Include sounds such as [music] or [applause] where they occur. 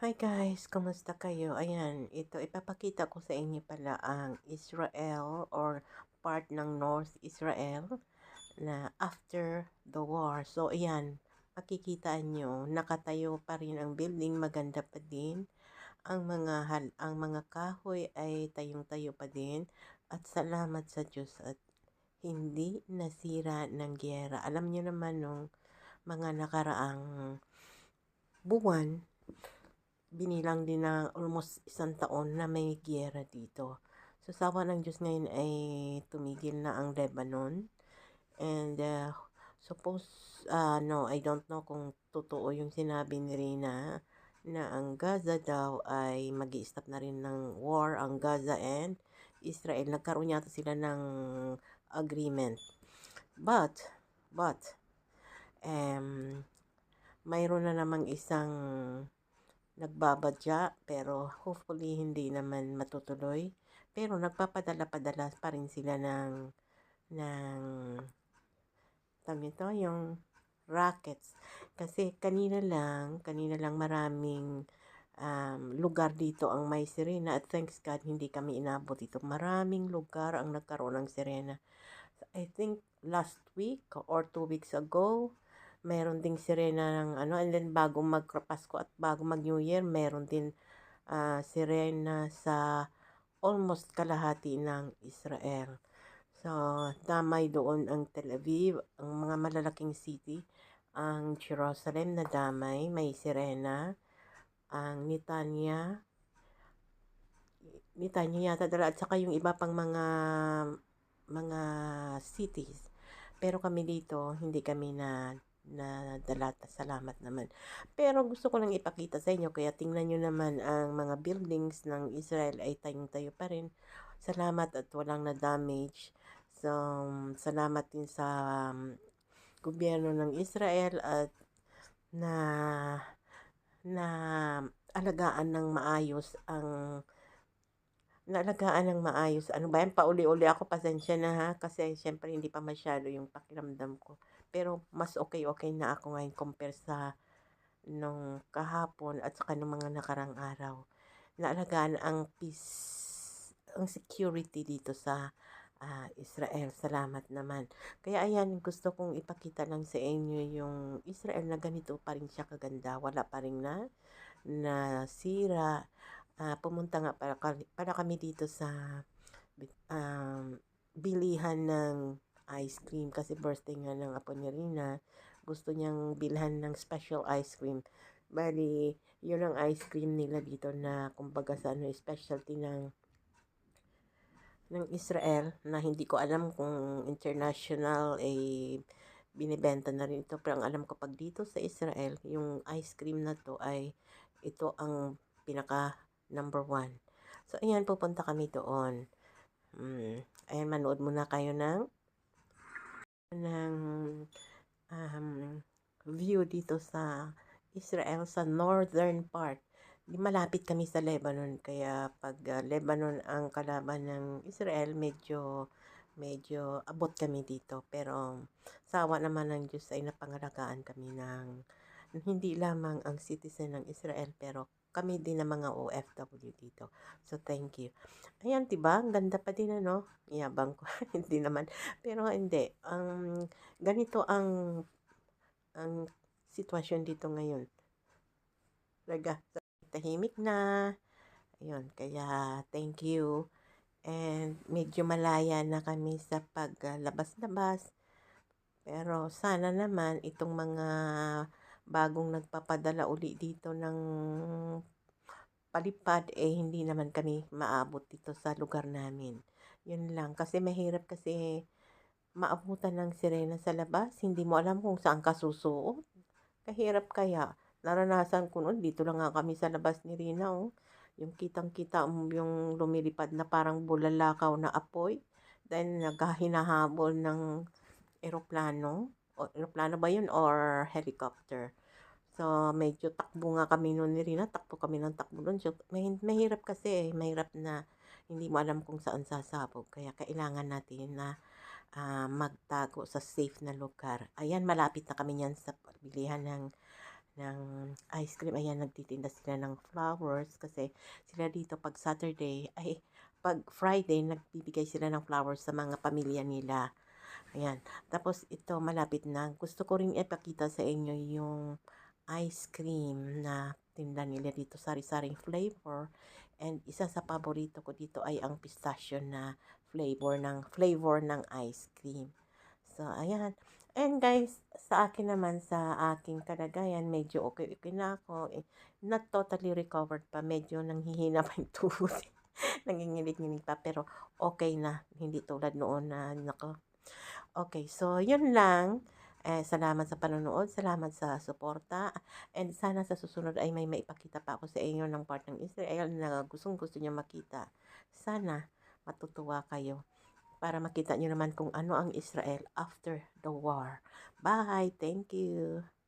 Hi guys, kumusta kayo? Ayan, ito ipapakita ko sa inyo pala ang Israel or part ng North Israel na after the war. So ayan, makikita nyo, nakatayo pa rin ang building, maganda pa din. Ang mga hal, ang mga kahoy ay tayong-tayo pa din at salamat sa Diyos at hindi nasira ng gyera. Alam nyo naman nung mga nakaraang buwan, binilang din na almost isang taon na may giyera dito. So, sawa ng Diyos ngayon ay tumigil na ang Lebanon. And, uh, suppose, uh, no, I don't know kung totoo yung sinabi ni Rina na ang Gaza daw ay mag stop na rin ng war, ang Gaza and Israel. Nagkaroon yata sila ng agreement. But, but, um, mayroon na namang isang nagbabadya pero hopefully hindi naman matutuloy. Pero nagpapadala-padala pa rin sila ng ng tawag yung rockets. Kasi kanina lang, kanina lang maraming um, lugar dito ang may sirena at thanks God hindi kami inabot dito. Maraming lugar ang nagkaroon ng sirena. I think last week or two weeks ago, meron ding sirena ng ano, and then bago magpasko at bago mag New Year, meron din uh, sirena sa almost kalahati ng Israel. So, damay doon ang Tel Aviv, ang mga malalaking city, ang Jerusalem na damay, may sirena, ang Netanya, Netanya yata dala, at saka yung iba pang mga mga cities. Pero kami dito, hindi kami na na dala salamat naman. Pero gusto ko lang ipakita sa inyo, kaya tingnan nyo naman ang mga buildings ng Israel ay tayong-tayo pa rin. Salamat at walang na-damage. So, salamat din sa um, gobyerno ng Israel at na na alagaan ng maayos ang naalagaan ng maayos. Ano ba yan? Pauli-uli ako. Pasensya na ha. Kasi syempre hindi pa masyado yung pakiramdam ko. Pero mas okay-okay na ako ngayon compare sa nung kahapon at saka nung mga nakarang araw. Naalagaan ang peace, ang security dito sa uh, Israel. Salamat naman. Kaya ayan, gusto kong ipakita lang sa inyo yung Israel na ganito pa rin siya kaganda. Wala pa rin na na sira uh, pumunta nga para, para kami dito sa um, bilihan ng ice cream kasi birthday nga ng apo ni Rina. Gusto niyang bilhan ng special ice cream. Bali, yun ang ice cream nila dito na kumbaga sa ano, specialty ng ng Israel na hindi ko alam kung international eh binibenta na rin ito pero ang alam ko pag dito sa Israel yung ice cream na to ay ito ang pinaka number one. So, ayan, pupunta kami doon. Mm, ayan, manood muna kayo ng ng um, view dito sa Israel sa northern part. Malapit kami sa Lebanon kaya pag uh, Lebanon ang kalaban ng Israel medyo medyo abot kami dito pero sawa naman ng Diyos ay napangalagaan kami ng hindi lamang ang citizen ng Israel pero kami din ng mga OFW dito. So, thank you. Ayan, diba? Ang ganda pa din, ano? Yabang ko. [laughs] hindi naman. Pero hindi. Ang, um, ganito ang, ang sitwasyon dito ngayon. Talaga, tahimik na. Ayun, kaya thank you. And medyo malaya na kami sa paglabas-labas. Pero sana naman itong mga bagong nagpapadala uli dito ng palipad eh hindi naman kami maabot dito sa lugar namin. Yun lang kasi mahirap kasi maabutan ng sirena sa labas, hindi mo alam kung saan ka susuot. Kahirap kaya. Naranasan ko noon, dito lang nga kami sa labas ni Rina, oh. Yung kitang-kita yung lumilipad na parang bulalakaw na apoy. Then naghahinahabol ng eroplano. O, eroplano ba yun or helicopter? So, medyo takbo nga kami noon ni Rina. Takbo kami ng takbo noon. So, may, mahirap kasi eh. Mahirap na hindi mo alam kung saan sasabog. Kaya kailangan natin na uh, magtago sa safe na lugar. Ayan, malapit na kami yan sa bilihan ng ng ice cream. Ayan, nagtitinda sila ng flowers kasi sila dito pag Saturday, ay pag Friday, nagbibigay sila ng flowers sa mga pamilya nila. Ayan. Tapos ito, malapit na. Gusto ko rin ipakita sa inyo yung ice cream na tinda nila dito, sari-saring flavor. And isa sa paborito ko dito ay ang pistachio na flavor ng flavor ng ice cream. So, ayan. And guys, sa akin naman, sa aking kalagayan, medyo okay-okay na ako. Eh, not totally recovered pa. Medyo nanghihina pa yung tuhod. [laughs] Nanginginig-nginig pa. Pero okay na. Hindi tulad noon na, nako. Okay, so yun lang. Eh, salamat sa panonood. Salamat sa suporta. And sana sa susunod ay may maipakita pa ako sa inyo ng part ng Israel na gustong gusto niyo makita. Sana matutuwa kayo para makita nyo naman kung ano ang Israel after the war. Bye! Thank you!